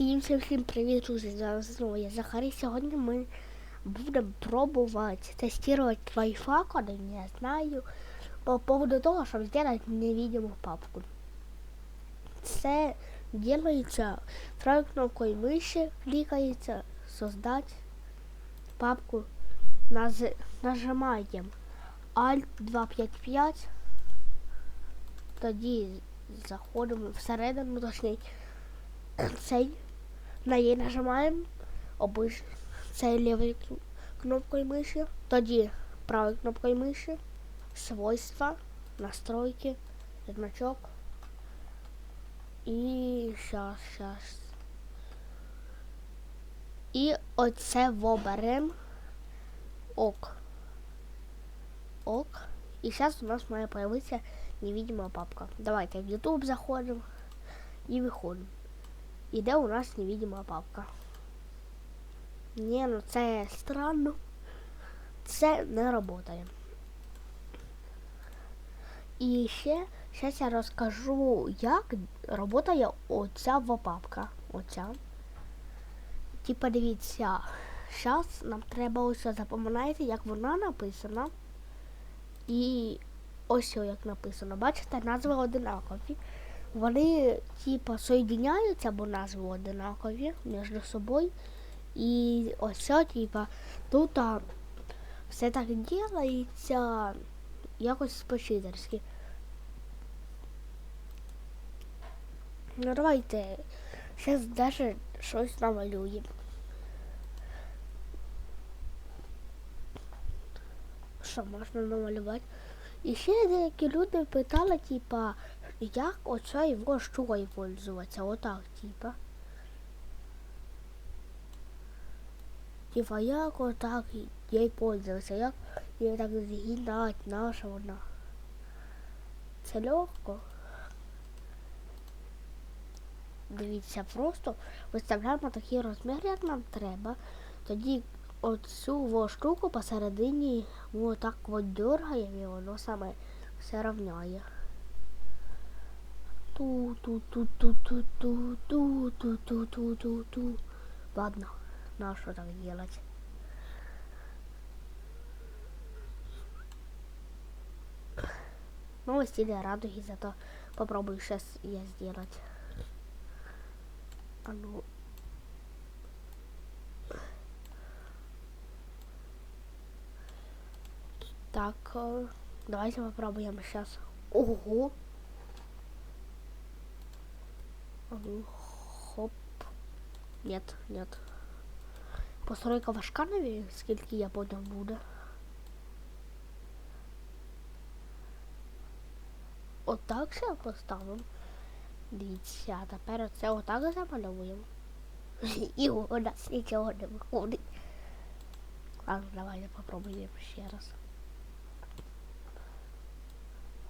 Всім всім всім привіт, друзі! Зараз знову я Захарій. Сьогодні ми будемо пробувати тестувати Wi-Fi, не знаю, по поводу того, щоб зробити невидиму папку. Це делается правой кнопкой мыши, кликается создать папку, Наз... нажимаем Alt 255, тоді заходимо всередину, точніше, цей на її нажимаємо обич цей лівою кн- кнопкою миші, тоді правою кнопкою миші, свойства, настройки, значок. І щас, щас. І оце воберем ок. Ок. І зараз у нас має появитися невидима папка. Давайте в YouTube заходимо і виходимо. Іде у нас невидима папка. Ні, ну це странно. Це не працює. І ще зараз я розкажу, як працює оця во папка. Оця. Типа дивіться, зараз нам треба ось запам'ятати, як вона написана. І ось як написано. Бачите, назви одинакові. Вони типа соєдиняються, бо назви одинакові між собою. І ось, типа, тут а, все так ділається якось по-читерськи. Ну давайте зараз даже щось намалюємо. Що можна намалювати? І ще деякі люди питали, типа, як оце його штукою пользуватися, отак, типа. Типа, як отак їй пользуватися, як її так згинати, наша вона. Це легко. Дивіться, просто виставляємо такий розмір, як нам треба. Тоді оцю штуку посередині ми отак от дергаємо і воно саме все рівняє. Ту ту ту ту ту ту ту ту ту ту ту ту Ладно, на что так делать? Ну, в стиле радуги, зато попробую сейчас я сделать. А ну. Так, э, давайте попробуем сейчас. Ого! Хоп. Нет, нет. Постройка важка навіть, скільки я поняв буде. Отак ще поставимо. Дивіться, а тепер оце отак замальовуємо. І у нас нічого не виходить. Ладно, давайте попробуємо ще раз.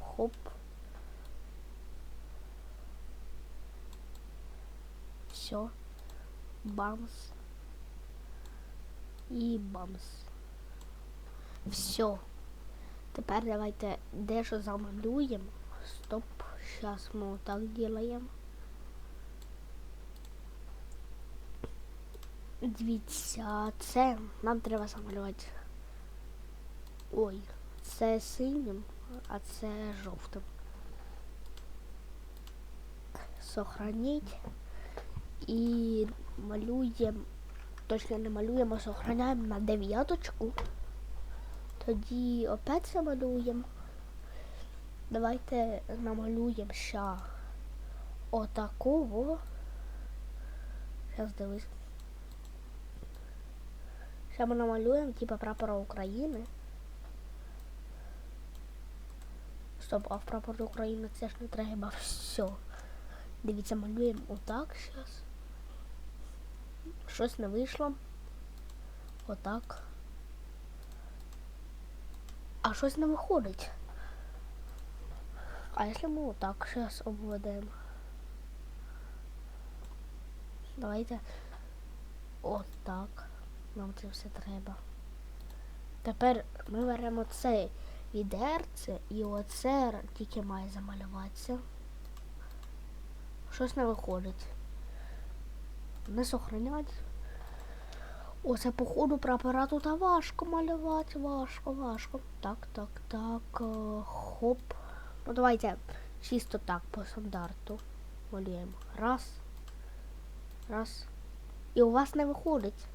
Хоп. Все. Бамс. І бамс. Все. Тепер давайте дещо замалюємо. Стоп. Сейчас мы вот так делаем. Дивіться, це нам треба замалювати. Ой, це синім, а це жовтим. Сохранить. І малюємо, точно не малюємо, а сохраняємо на дев'яточку. Тоді опять це малюємо. Давайте намалюємо ще отакого. Зараз дивись. Ще ми намалюємо типа прапора України. Стоп, а в прапор України це ж не треба. Все. Дивіться, малюємо отак зараз. Щось не вийшло. Отак. А щось не виходить. А если мы вот так сейчас обведем? Давайте от так. Нам це все треба. Тепер ми беремо це відерце і оце тільки має замалюватися. Щось не виходить. Не сохранять. Оце, походу, прапора тут важко малювати, важко, важко. Так, так, так, е, хоп. Ну давайте чисто так, по стандарту. Малюємо. Раз. Раз. І у вас не виходить.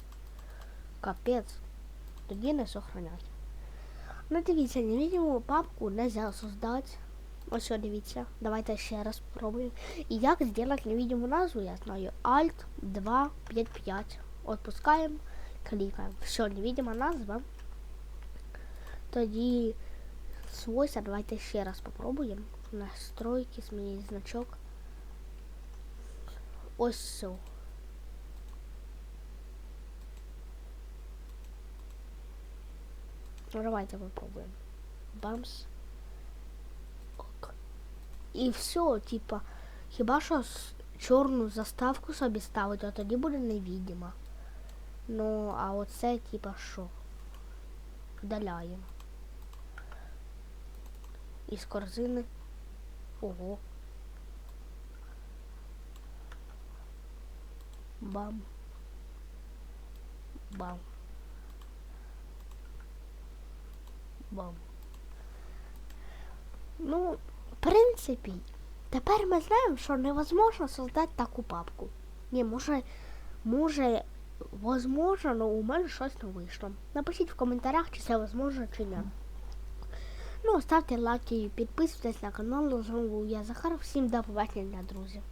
Капець. Тоді не сохранять. Ну дивіться, невидиму папку нельзя создати. Ось дивіться. Давайте ще раз спробуємо. І як зробити невидиму назву, я знаю. Alt 2 5 5. Отпускаємо, клікаємо. Все, невидима назва. Тоді свойства, давайте ще раз попробуємо. Настройки, змінити значок. Ось все. Ну, давайте попробуем. Бамс. Ок. І все, типа, хіба що с- чорну заставку собі ставить, а тоді буде невидимо. Ну, а оце, типа, що? Вдаляємо. Із корзини. Ого. Бам. Бам. Бам. Ну, в принципі, тепер ми знаємо, що невозможно создати таку папку. Ні, може, може, возможно, але у мене щось не вийшло. Напишіть в коментарях, чи це возможно, чи ні. Ну, ставте лайки, підписуйтесь на канал. Знову я Захар. Всім до побачення, друзі.